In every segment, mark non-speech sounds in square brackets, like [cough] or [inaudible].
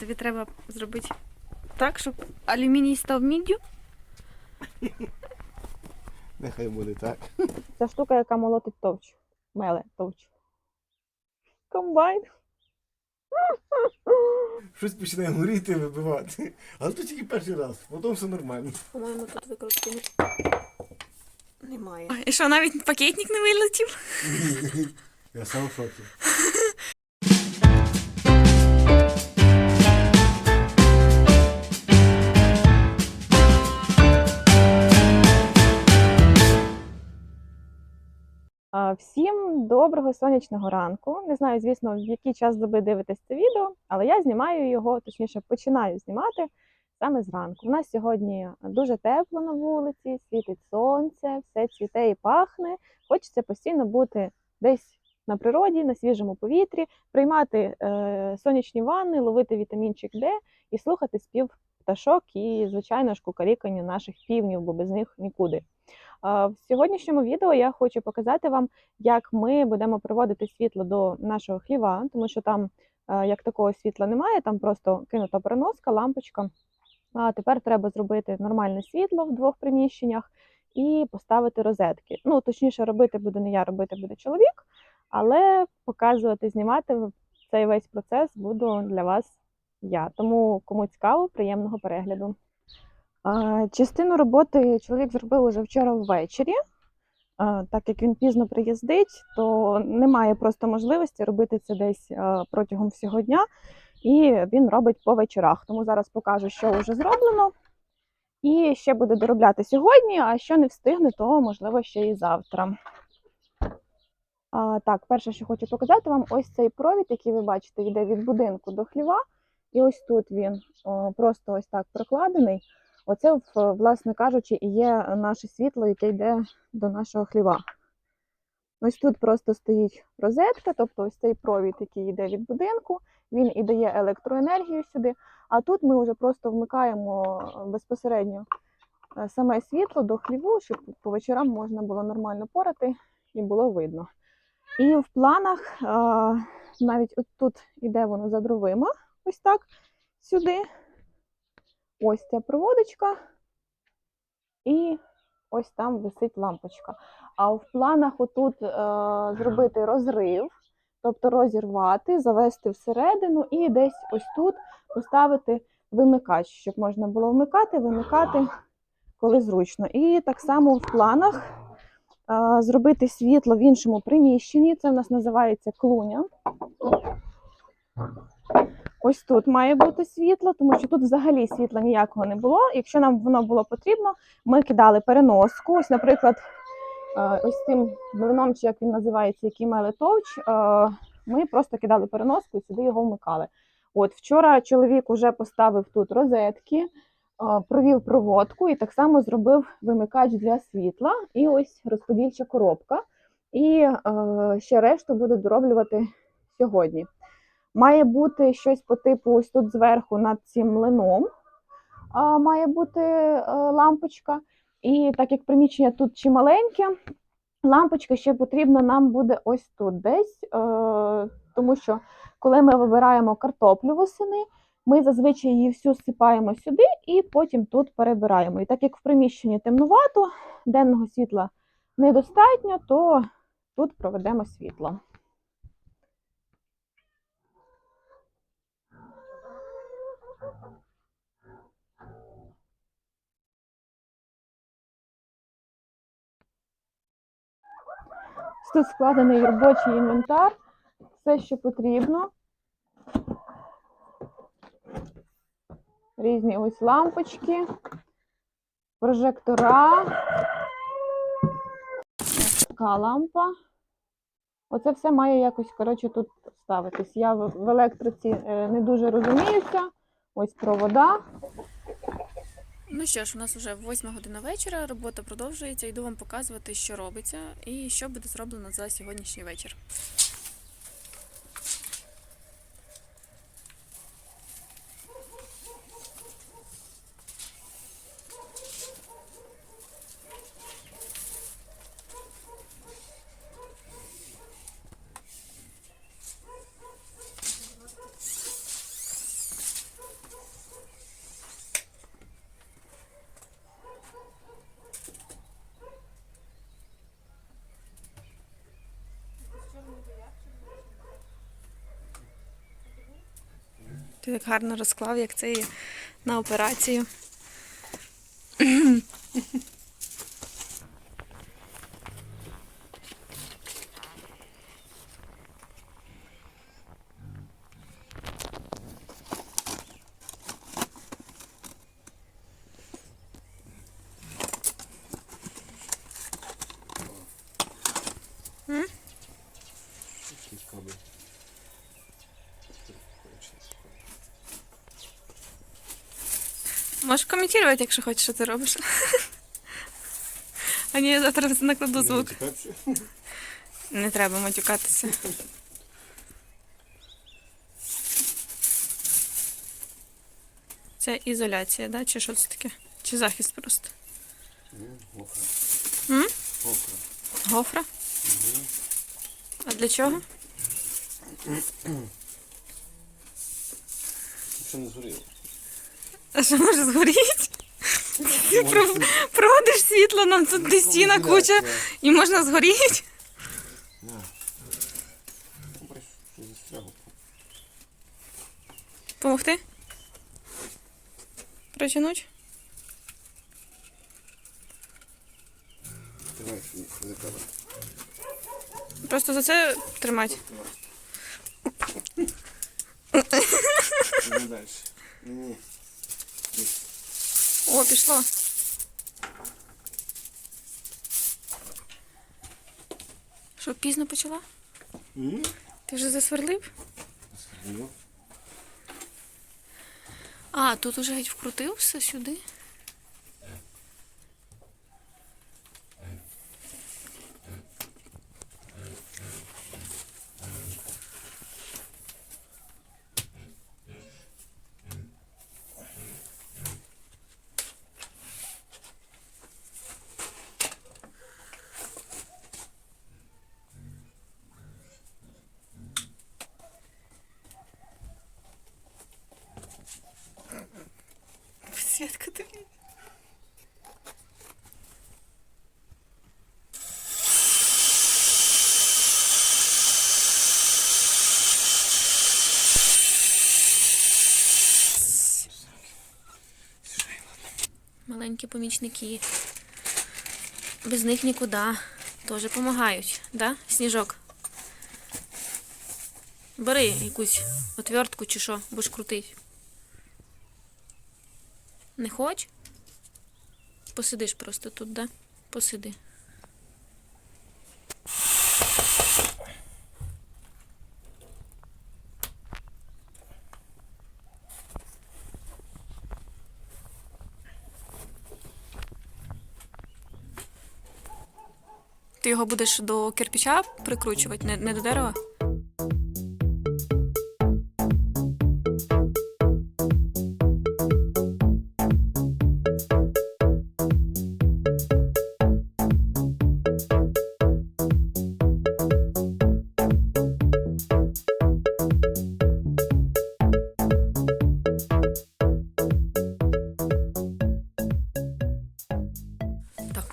Тобі треба зробити так, щоб алюміній став міддю. Нехай буде так. Ця штука, яка молотить товч. Меле товч. Комбайн. Щось починає горіти, вибивати. Але то тільки перший раз, потім все нормально. По-моєму, тут викрутки немає. І що, навіть пакетник не вилетів? Я сам в шокі. Всім доброго сонячного ранку. Не знаю, звісно, в який час доби дивитесь це відео, але я знімаю його, точніше, починаю знімати саме зранку. У нас сьогодні дуже тепло на вулиці, світить сонце, все цвіте і пахне. Хочеться постійно бути десь на природі, на свіжому повітрі, приймати е, сонячні ванни, ловити вітамінчик Д і слухати спів пташок і, звичайно ж, кукарікання наших півнів, бо без них нікуди. В сьогоднішньому відео я хочу показати вам, як ми будемо проводити світло до нашого хліва, тому що там е, як такого світла немає, там просто кинута переноска, лампочка. А тепер треба зробити нормальне світло в двох приміщеннях і поставити розетки. Ну, точніше, робити буде не я, робити буде чоловік, але показувати, знімати цей весь процес буду для вас я. Тому кому цікаво, приємного перегляду. Частину роботи чоловік зробив уже вчора ввечері. Так як він пізно приїздить, то немає просто можливості робити це десь протягом всього дня, і він робить по вечорах. Тому зараз покажу, що вже зроблено. І ще буде доробляти сьогодні, а що не встигне, то можливо ще і завтра. А, так, перше, що хочу показати вам, ось цей провід, який ви бачите, йде від будинку до хліва. І ось тут він просто ось так прокладений. Оце, власне кажучи, і є наше світло, яке йде до нашого хліва. Ось тут просто стоїть розетка, тобто ось цей провід, який йде від будинку, він і дає електроенергію сюди. А тут ми вже просто вмикаємо безпосередньо е, саме світло до хліву, щоб по вечорам можна було нормально порати і було видно. І в планах навіть от тут іде воно за дровима, ось так сюди. Ось ця проводочка, і ось там висить лампочка. А в планах отут е, зробити розрив, тобто розірвати, завести всередину і десь ось тут поставити вимикач, щоб можна було вмикати, вимикати, коли зручно. І так само в планах е, зробити світло в іншому приміщенні. Це в нас називається клуня. Ось тут має бути світло, тому що тут взагалі світла ніякого не було. Якщо нам воно було потрібно, ми кидали переноску. Ось, наприклад, е, ось цим млином, чи як він називається, який меле товч, е, ми просто кидали переноску і сюди його вмикали. От вчора чоловік уже поставив тут розетки, е, провів проводку і так само зробив вимикач для світла. І ось розподільча коробка. І ще решту буде дороблювати сьогодні. Має бути щось по типу ось тут зверху над цим млином. Має бути е, лампочка. І так як приміщення тут чималеньке, лампочка ще потрібна нам буде ось тут десь. Е, тому що коли ми вибираємо картоплю восени, ми зазвичай її всю сипаємо сюди і потім тут перебираємо. І так як в приміщенні темнувато, денного світла недостатньо, то тут проведемо світло. Тут складений робочий інвентар, все, що потрібно. Різні ось лампочки, прожектора. Така лампа. Оце все має якось, коротше, тут ставитись. Я в електриці е, не дуже розуміюся. Ось провода. Ну що ж, у нас вже 8 година вечора, робота продовжується. Йду вам показувати, що робиться і що буде зроблено за сьогоднішній вечір. Ти так гарно розклав, як це є на операцію. Можеш коментувати, якщо хочеш, що ти робиш. [laughs] А ні, я завтра накладу звук. Не треба матюкатися. Це ізоляція, да? Чи що це таке? Чи захист просто? Гофра. М? Гофра. Гофра? А для чого? Що не згоріло? А що може згоріти? Ти проводиш світло, нам тут десь стіна куча і можна згоріти. Помогти? Треба. Просто за це тримати. Не далі. Ні. О, пішло. Що, пізно почала? Mm? Ти вже засверлив? Засверлив. А, тут уже геть вкрутив все сюди. Святка тобі. Маленькі помічники. Без них нікуди. Теж допомагають, да? Сніжок. Бери якусь отвертку чи що, будеш крутить. Не хоч? Посидиш просто тут, да? Посиди. Його будеш до кирпича прикручувати, не, не до дерева?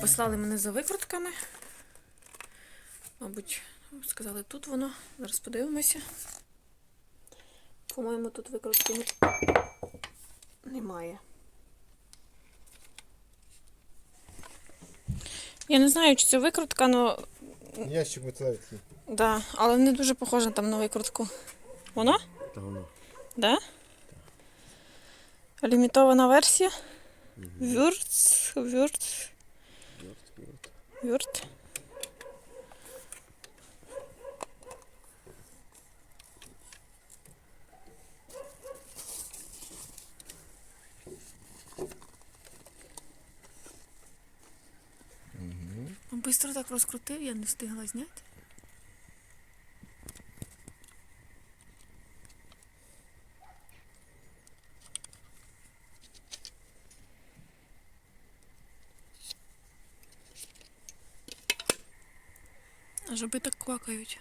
Послали мене за викрутками. Мабуть, сказали, тут воно. Зараз подивимося. По-моєму, тут викрутки немає. Я не знаю, чи це викрутка, але Ящик металевий. да, але не дуже похоже там на викрутку. Воно? Та воно. Да? Лімітована версія. Вюрц, вюрц, вюрт. Бистро так розкрутив, я не встигла зняти. Жаби так квакають.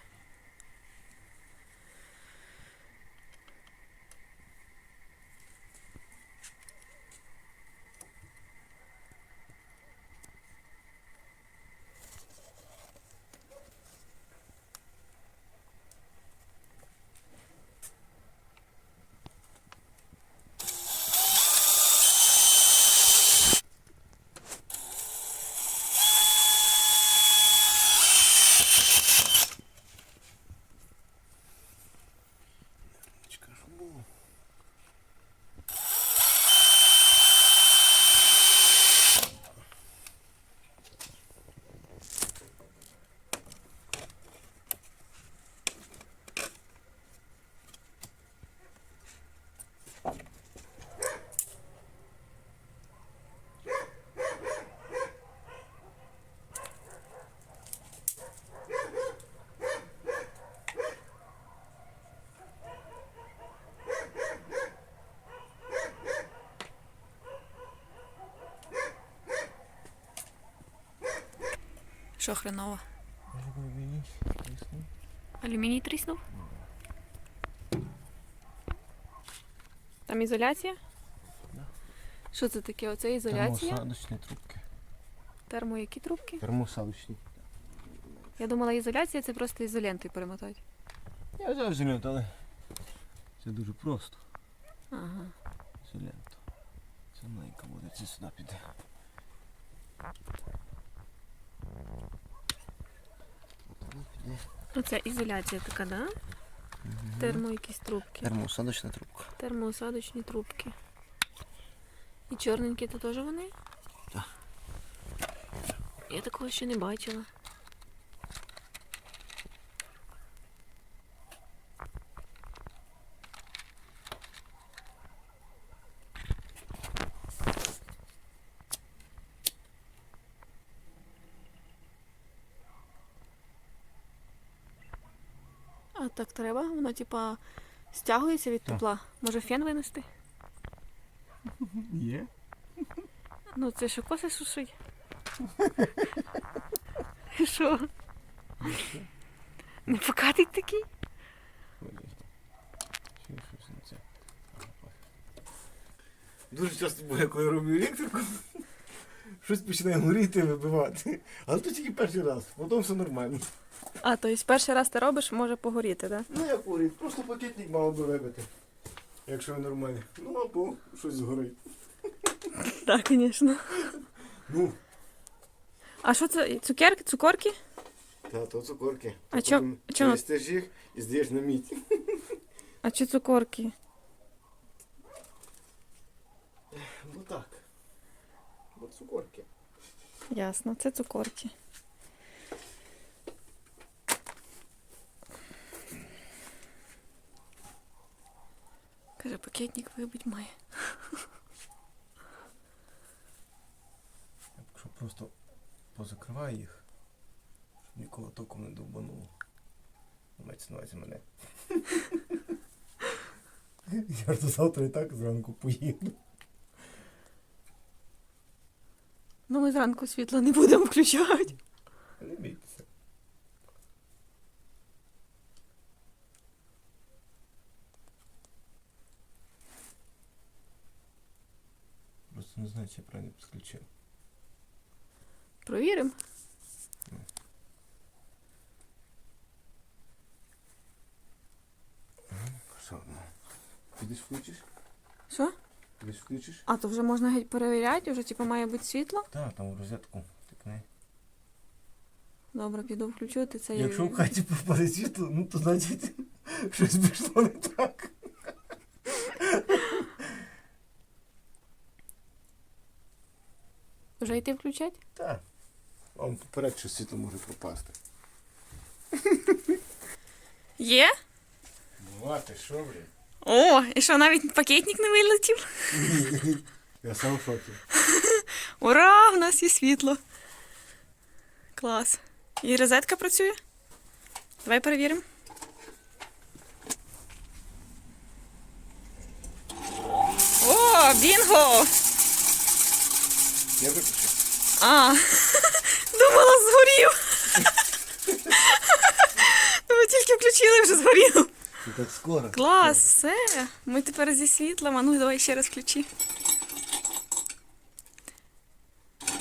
Що хреново? Алюміній, тріснув. Алюміній тріснув? Там ізоляція? Да. Що це таке? Оце ізоляція? Термосадочні трубки. Термо які трубки? Термосадочні. Я думала, ізоляція це просто ізолентою перемотають. Я взяв ізолент, але це дуже просто. Ага. Ізолент. Це маленька буде, це сюди піде. Оце ізоляція така, да? Термо якісь трубки. Термосадочна трубка. Термоосадочні трубки. І чорненькі то теж вони? Так. Я такого ще не бачила. А так треба? Воно типа стягується від Так. тепла. Може фен винести? Є? Ну, це що коси сушить? [laughs] Що? Не покатить такий? Дуже часто буває, коли я роблю електрику, [laughs] щось починає горіти, вибивати. Але то тільки перший раз, потім все нормально. А, то есть перший раз ти робиш, може погоріти, так? Ну як горить, просто пакетник мав би вибити. Якщо він нормальний. Ну або щось згорить. [laughs] Так, звісно. Ну, А що це? Цукерки, цукорки? та то цукорки. А чо- потім чо- Чистиш їх і здаєш на мідь. А чи цукорки? Ну так. Бо цукорки. Ясно, це цукорки. Каже, пакетник вибить має. Якщо просто позакриваю їх, щоб нікого током не довбануло. Мається на увазі мене. [laughs] Я ж завтра і так зранку поїду. Ну, ми зранку світло не будемо включати. Не бійтеся. Просто не знаю, чи я правильно підключив. Провіримо. Ну, Підеш включиш? Що? Підеш включиш? А, то вже можна геть перевіряти, вже типу має бути світло. Так, там в розетку тикне. Добре, піду включу, ти це Якщо в хаті попаде світло, ну то значить щось [laughs] пішло не так. Вже йти включати? Так. Вам поперед, що світло може пропасти. [laughs] Є? Бувати, що ви? О, і що, навіть пакетник не вилетів? [laughs] Я сам [laughs] в шокі. Ура! У нас є світло. Клас. І розетка працює? Давай перевіримо. О, бінго! Я виключив. А, [laughs] думала, згорів. Ми тільки включили, вже згорів. Ну так скоро. Клас, все. Ми тепер зі світлом. А ну давай ще раз включи.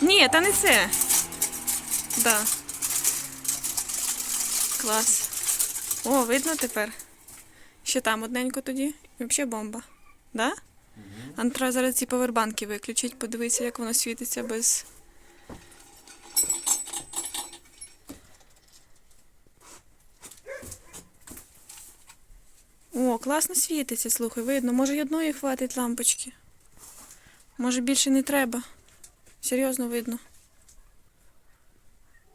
Ні, та не це. Да. Клас. О, видно тепер. Ще там одненько тоді. І взагалі бомба. Да? А треба зараз ці повербанки виключити, подивитися, як воно світиться без. О, класно світиться, слухай, видно. Може, й одної хватить лампочки. Може, більше не треба. Серйозно видно.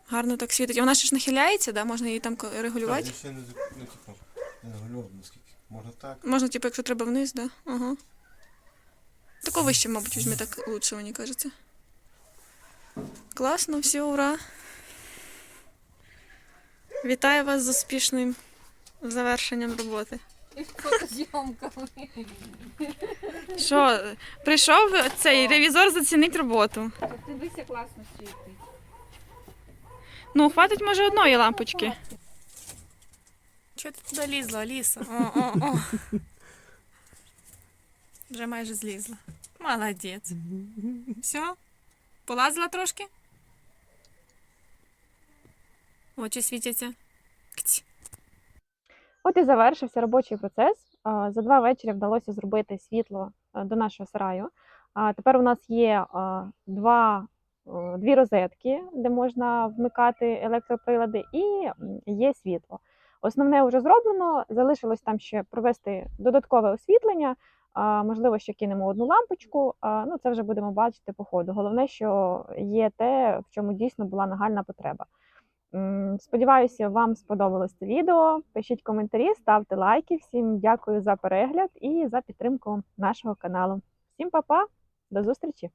Гарно так світить. А Вона ще ж нахиляється, да? можна її там регулювати. Так, я ще не, ну, типу, не регульовано наскільки. Можна так. Можна, типу, якщо треба вниз, да? Ага. Тако вище, мабуть, візьми так лучше, мені кажеться. Класно, все, ура. Вітаю вас з успішним завершенням роботи. Що, прийшов цей ревізор зацінить роботу. Дивися, класно світить. Ну, хватить, може, одної лампочки. Чого ти туди лізла, Аліса? О, о, о. Вже майже злізла. Молодець. Все? Полазила трошки? Очі світяться. Кць. От і завершився робочий процес. За два вечори вдалося зробити світло е, до нашого сараю. А тепер у нас є два, дві розетки, де можна вмикати електроприлади, і є світло. Основне вже зроблено. Залишилось там ще провести додаткове освітлення. Можливо, ще кинемо одну лампочку. Ну, це вже будемо бачити по ходу. Головне, що є те, в чому дійсно була нагальна потреба. Сподіваюся, вам сподобалось це відео. Пишіть коментарі, ставте лайки. Всім дякую за перегляд і за підтримку нашого каналу. Всім па-па, до зустрічі!